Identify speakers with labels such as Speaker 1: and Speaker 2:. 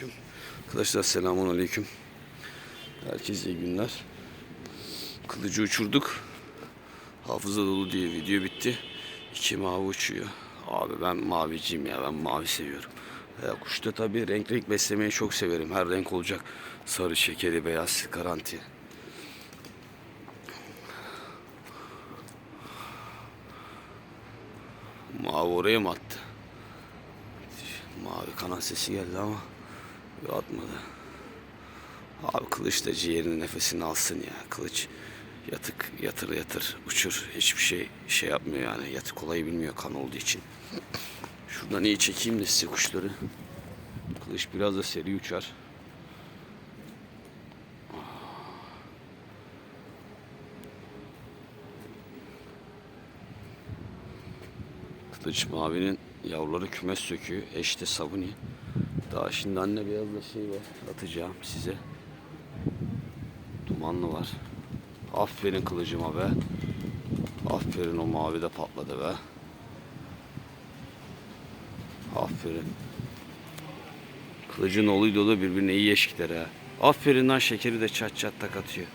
Speaker 1: Aleyküm. Arkadaşlar selamun aleyküm. Herkese iyi günler. Kılıcı uçurduk. Hafıza dolu diye video bitti. İki mavi uçuyor. Abi ben maviciyim ya ben mavi seviyorum. Ya kuşta tabii renk renk beslemeyi çok severim. Her renk olacak. Sarı, şekeri, beyaz, garanti. Mavi oraya mı attı? Mavi kanat sesi geldi ama yok atmadı. Abi kılıç da ciğerinin nefesini alsın ya. Kılıç yatık yatır yatır uçur. Hiçbir şey şey yapmıyor yani. Yatık olayı bilmiyor kan olduğu için. Şuradan iyi çekeyim de size kuşları. Kılıç biraz da seri uçar. Kılıç mavinin yavruları kümes söküyor. Eşte sabuni. Daha şimdi anne beyaz da şey var. Atacağım size. Dumanlı var. Aferin kılıcıma be. Aferin o mavi de patladı be. Aferin. Kılıcın oğluydu o da birbirine iyi eşkler ha. Aferin lan şekeri de çat çat tak atıyor.